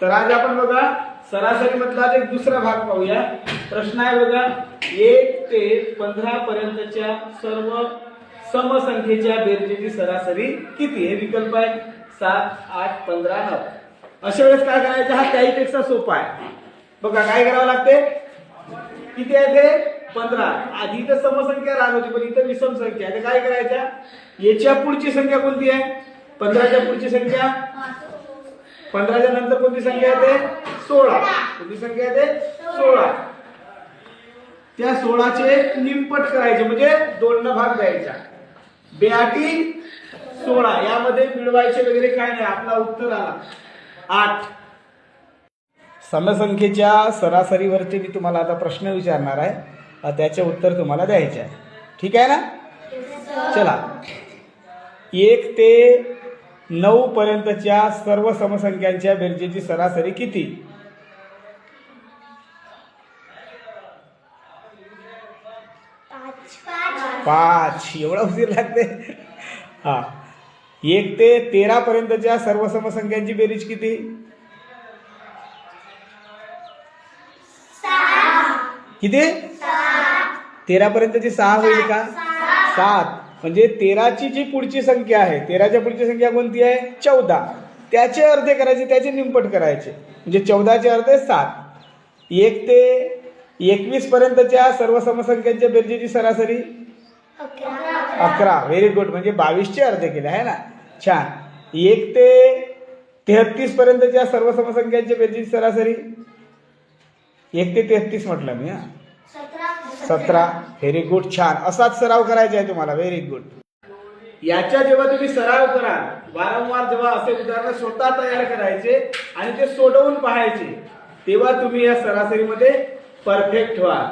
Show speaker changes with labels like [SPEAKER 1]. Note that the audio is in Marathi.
[SPEAKER 1] तर आज आपण बघा सरासरी मधला एक दुसरा भाग पाहूया. प्रश्न आहे बघा एक ते पंधरा पर्यंतच्या सर्व समसंख्येच्या बेरजेची सरासरी किती हे विकल्प आहे सात आठ पंधरा नऊ. अशा वेळेस काय करायचं? हा त्याहीपेक्षा सोपा आहे. बघा काय करावं लागते? किती आहे ते? पंधरा. आधी तर समसंख्या राहत होती पण इथं विषम संख्या आहे. तर काय करायच्या? याच्या पुढची संख्या कोणती आहे? पंधराच्या पुढची संख्या? पंधराच्या नंतर कोणती संख्या येते? सोळा. कोणती संख्या येते? सोळा. त्या सोळाचे निमपट करायचे म्हणजे दोन भाग द्यायचा. बेआटी सोळा. यामध्ये मिळवायचे वगैरे काय नाही आपला उत्तर आला. आठ. समसंख्येच्या सरासरीवरती मी तुम्हाला आता प्रश्न विचारणार आहे. त्याचे उत्तर तुम्हाला द्यायचे आहे. ठीक आहे ना? चला. एक ते नऊ पर्यंतच्या सर्व समसंख्यांच्या बेरजेची सरासरी किती? पाच. एवढा उशीर लागते. हा. एक ते तेरा पर्यंतच्या सर्व समसंख्यांची बेरीज किती? किती? तेरा पर्यंतची सहा होईल का? सात. म्हणजे तेराची जी पुढची संख्या आहे तेराच्या पुढची संख्या कोणती आहे? चौदा. त्याचे अर्धे करायचे त्याचे निमपट करायचे. म्हणजे चौदाचे अर्धे सात. एक ते एकवीस पर्यंतच्या सर्व समसंख्यांच्या बेरजेची सरासरी? अकरा. व्हेरी गुड म्हणजे बावीसचे अर्धे केले आहे ना? छान. एक ते तेहतीस पर्यंतच्या सर्व समसंख्यांच्या बेरजेची सरासरी? एक ते तेहतीस म्हटलं मी हा. सतरा. व्हेरी गुड छान. असाच सराव करायचा आहे तुम्हाला. व्हेरी गुड याच्या जेव्हा तुम्ही सराव कराल वारंवार जेव्हा असे उदाहरण स्वतः तयार करायचे आणि ते सोडवून पाहायचे तेव्हा तुम्ही या सरासरीमध्ये परफेक्ट व्हाल.